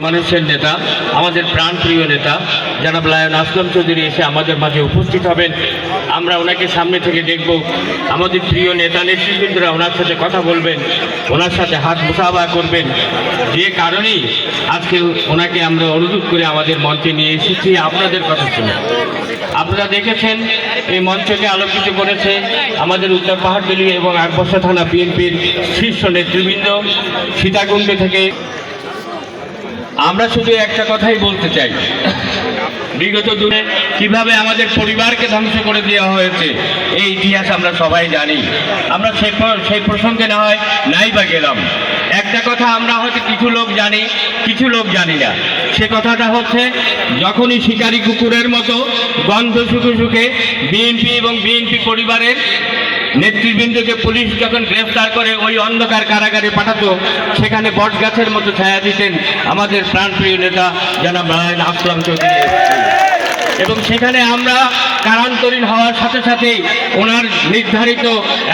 মানুষের নেতা, আমাদের প্রাণপ্রিয় নেতা, জনাব লায়ন আসলাম চৌধুরী এসে আমাদের মাঝে উপস্থিত হবেন। আমরা ওনাকে সামনে থেকে দেখব। আমাদের প্রিয় নেতা নেতৃবৃন্দরা ওনার সাথে কথা বলবেন, ওনার সাথে হাত মুসাফা করবেন। যে কারণেই আজকে ওনাকে আমরা অনুরোধ করে আমাদের মঞ্চে নিয়ে এসেছি। আপনাদের কথা শুনে। আপনারা দেখেছেন, এই মঞ্চকে আলোকিত করেছে আমাদের উত্তর পাহাড়তলি এবং আকবর্ষা থানা বিএনপির শীর্ষ নেতৃবৃন্দ, সীতাকুণ্ড থেকে আমরা শুধু একটা কথাই বলতে চাই। বিগত দিনে কীভাবে আমাদের পরিবারকে ধ্বংস করে দেওয়া হয়েছে, এই ইতিহাস আমরা সবাই জানি। আমরা সে সেই প্রসঙ্গে না হয় নাই বা গেলাম। একটা কথা আমরা হয়তো কিছু লোক জানি, কিছু লোক জানি না। সে কথাটা হচ্ছে, যখনই শিকারী কুকুরের মতো গন্ধ শুকে শুকে বিএনপি এবং বিএনপি পরিবারের নেতৃবৃন্দকে পুলিশ যখন গ্রেফতার করে, ওই অন্ধকার কারাগারে পাঠাতো, সেখানে বট গাছের মতো ছায়া দিতেন আমাদের প্রাণপ্রিয় নেতা জনাব নারায়ণ আসলাম চৌধুরী। এবং সেখানে আমরা কারান্তরীণ হওয়ার সাথে সাথেই ওনার নির্ধারিত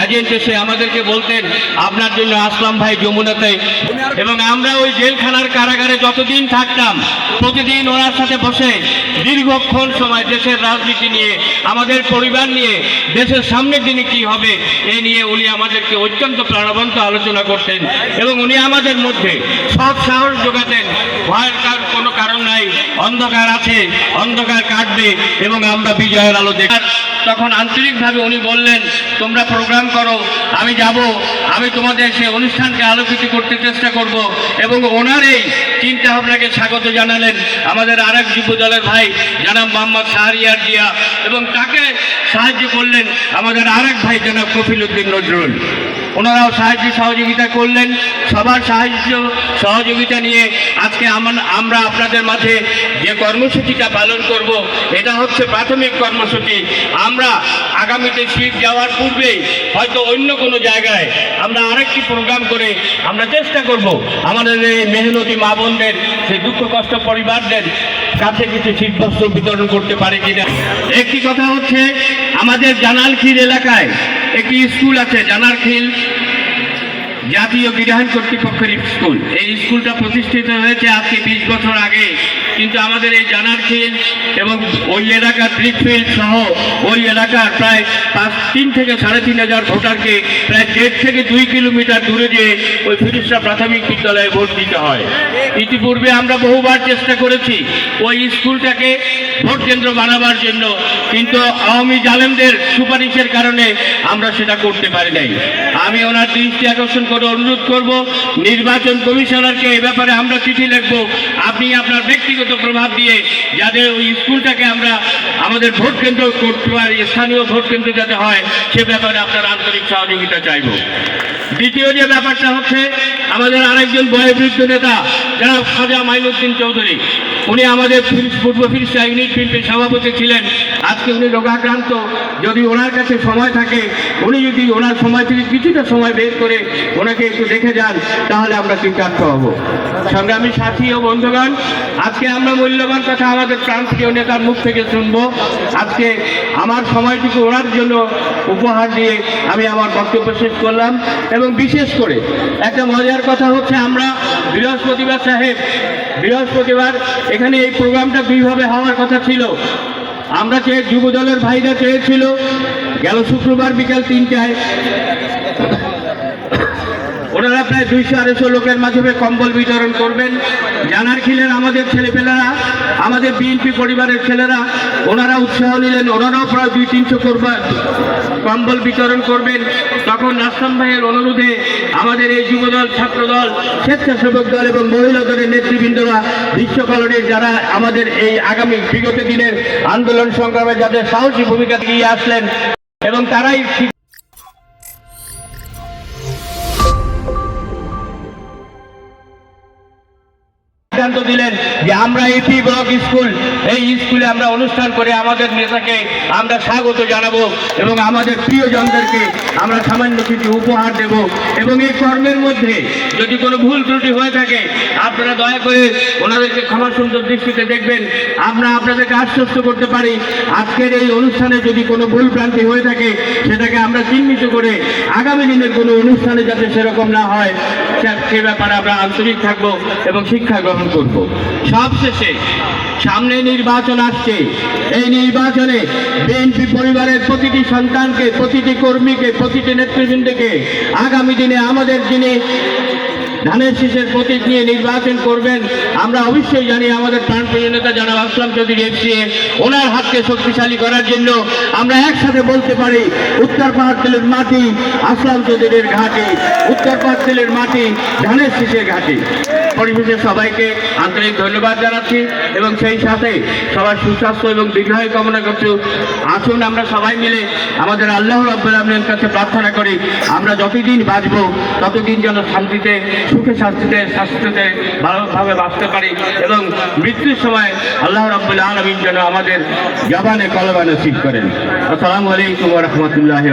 এজেন্ট এসে আমাদেরকে বলতেন, আপনার জন্য আসলাম ভাই যমুনাতে। এবং আমরা ওই জেলখানার কারাগারে যতদিন থাকতাম, প্রতিদিন ওনার সাথে বসে দীর্ঘক্ষণ সময় দেশের রাজনীতি নিয়ে, আমাদের পরিবার নিয়ে, দেশের সামনের দিনে কি হবে, এ নিয়ে উনি আমাদেরকে অত্যন্ত প্রাণবন্ত আলোচনা করতেন এবং উনি আমাদের মধ্যে সব সাহস যোগাতেন, ভয়ের কারণ নাই, অন্ধকার আছে, অন্ধকার কাটবে এবং আমরা বিজয়ের আলো দেখার তখন আন্তরিকভাবে উনি বললেন, তোমরা প্রোগ্রাম করো, আমি যাব, আমি তোমাদের সেই অনুষ্ঠানকে আলোকিত করতে চেষ্টা করব। এবং ওনার এই চিন্তা ভাবনাকে স্বাগত জানালেন আমাদের আরেক যুব দলের ভাই, জানাব মোহাম্মদ শাহরিয়ার জিয়া। এবং তাকে সাহায্য করলেন আমাদের আর এক ভাই, জনাব কফিল উদ্দিন নজরুল। ওনারাও সাহায্য সহযোগিতা করলেন। সবার সাহায্য, সহযোগিতা নিয়ে আজকে আমার- আপনাদের মাঝে যে কর্মসূচিটা পালন করব, এটা হচ্ছে প্রাথমিক কর্মসূচি। আমরা আগামীতে শীত যাওয়ার পূর্বেই হয়তো অন্য কোনো জায়গায় আমরা আরেকটি প্রোগ্রাম করে আমরা চেষ্টা করব আমাদের এই মেহনতি মা বোনদের, সেই দুঃখ কষ্ট পরিবারদের কাছে কিছু শীতবস্ত্র বিতরণ করতে পারে কিনা। একটি কথা হচ্ছে, আমাদের জানালখিল এলাকায় একটি স্কুল আছে জানারখিল জাতীয় বিধান কর্তৃপক্ষের স্কুল। এই স্কুলটা প্রতিষ্ঠিত হয়েছে আজকে বিশ বছর আগে। কিন্তু আমাদের এই জানারখিল এবং ওই এলাকার ব্রিকফিল্ড সহ ওই এলাকার প্রায় পাঁচ, তিন থেকে সাড়ে তিন হাজার ভোটারকে প্রায় দেড় থেকে দুই কিলোমিটার দূরে যেয়ে ওই ফিরিস্তা প্রাথমিক বিদ্যালয়ে ভোট দিতে হয়। ইতিপূর্বে আমরা বহুবার চেষ্টা করেছি ওই স্কুলটাকে ভোট কেন্দ্র বানাবার জন্য। কিন্তু আওয়ামী জালেমদের সুপারিশের কারণে আমরা সেটা করতে পারি নাই। আমি ওনার দৃষ্টি আকর্ষণ করে অনুরোধ করব, নির্বাচন কমিশনারকে এ ব্যাপারে আমরা চিঠি লিখব। আপনি আপনার ব্যক্তিগত প্রভাব দিয়ে যাতে ওই স্কুলটাকে আমরা আমাদের ভোট কেন্দ্র করতে পারি, স্থানীয় ভোট কেন্দ্র যাতে হয়, সে ব্যাপারে আপনার আন্তরিক সহযোগিতা চাইব। দ্বিতীয় যে ব্যাপারটা হচ্ছে, আমাদের আরেকজন বয়োবৃদ্ধ নেতা যারা খাজা মাইনুদ্দিন চৌধুরী। উনি আমাদের পূর্ব ফিরিস্তা ইউনিট ফিল্ডের সভাপতি ছিলেন। আজকে উনি রোগাক্রান্ত। যদি ওনার কাছে সময় থাকে, উনি যদি ওনার সময় থেকে কিছুটা সময় বের করে ওনাকে একটু দেখে যান, তাহলে আমরা কৃতার্থ হব। সংগ্রামী সাথী ও বন্ধুগণ, আজকে আমরা মূল্যবান কথা আমাদের প্রান্তীয় নেতার মুখ থেকে শুনব। আজকে আমার সময়টুকু ওনার জন্য উপহার দিয়ে আমি আমার বক্তব্য শেষ করলাম। এবং বিশেষ করে একটা মজার কথা হচ্ছে, আমরা বৃহস্পতিবার সাহেব, বৃহস্পতিবার এখানে এই প্রোগ্রামটা দুইভাবে হওয়ার কথা ছিল। আমরা চেয়ে যুব দলের ভাইরা চেয়েছিল গেল শুক্রবার বিকাল তিনটায়। ওনারা প্রায় দুইশো, আড়াইশো লোকের মাধ্যমে কম্বল বিতরণ করবেন। জানার খিলের আমাদের ছেলেপেলেরা, আমাদের বিএনপি পরিবারের ছেলেরা, ওনারা উৎসাহ নিলেন, ওনারাও প্রায় দুই, তিনশো করবার কম্বল বিতরণ করবেন। তখন নাস্তাম ভাইয়ের অনুরোধে আমাদের এই যুবদল, ছাত্রদল, স্বেচ্ছাসেবক দল এবং মহিলা দলের নেতৃবৃন্দরা, বিশ্ব যারা আমাদের এই আগামী বিগত দিনের আন্দোলন সংগ্রামে যাদের সাহসী ভূমিকা দিয়ে আসলেন এবং তারাই সিদ্ধান্ত দিলেন যে আমরা এপি ব্লক স্কুল, এই স্কুলে আমরা অনুষ্ঠান করে আমাদের নেতাকে আমরা স্বাগত জানাব এবং আমাদের প্রিয়জনদেরকে আমরা সামান্য কিছু উপহার দেব এবং এই কর্মের মধ্যে যদি কোনো ভুল ত্রুটি হয়ে থাকে, আপনারা দয়া করে ওনাদেরকে ক্ষমা সুন্দর দৃষ্টিতে দেখবেন, আমরা আপনাদেরকে আশ্বস্ত করতে পারি। আজকের এই অনুষ্ঠানে যদি কোনো ভুল ভ্রান্তি হয়ে থাকে, সেটাকে আমরা চিহ্নিত করে আগামী দিনের কোনো অনুষ্ঠানে যাতে সেরকম না হয়। সে- ব্যাপারে আমরা আন্তরিক থাকব এবং শিক্ষা গ্রহণ করব। সবশেষে সামনে নির্বাচন আসছে। এই নির্বাচনে বিএনপি পরিবারের প্রতিটি সন্তানকে, প্রতিটি কর্মীকে, প্রতিটি নেতৃবৃন্দকে আগামী দিনে, আমাদের যিনি ধানের শীষের প্রতীক নিয়ে নির্বাচন করবেন। আমরা অবশ্যই জানি আমাদের প্রাণপ্রিয় নেতা জানাব আসলাম চৌধুরী এফসিএ ওনার হাতকে শক্তিশালী করার জন্য আমরা একসাথে বলতে পারি, উত্তর পাহাড়তলের মাটি আসলাম চৌধুরীর ঘাটি, উত্তর পাহাড়তলের মাটি ধানের শীষের ঘাটি। পরিবেশের সবাইকে আন্তরিক ধন্যবাদ জানাচ্ছি এবং সেই সাথে সবার সুস্বাস্থ্য এবং দীর্ঘায়ু কামনা করছি। আসুন আমরা সবাই মিলে আমাদের আল্লাহ রব্বুল আলমের কাছে প্রার্থনা করি, আমরা যতদিন বাঁচবো, ততদিন যেন শান্তিতে, সুখে শান্তিতে স্বাস্থ্যতে ভালোভাবে বাঁচতে পারি এবং মৃত্যুর সময় আল্লাহ রব্বুল আলমিন যেন আমাদের জবানে কলবানে ঠিক করেন। আসসালামু আলাইকুম রহমতুল্লাহ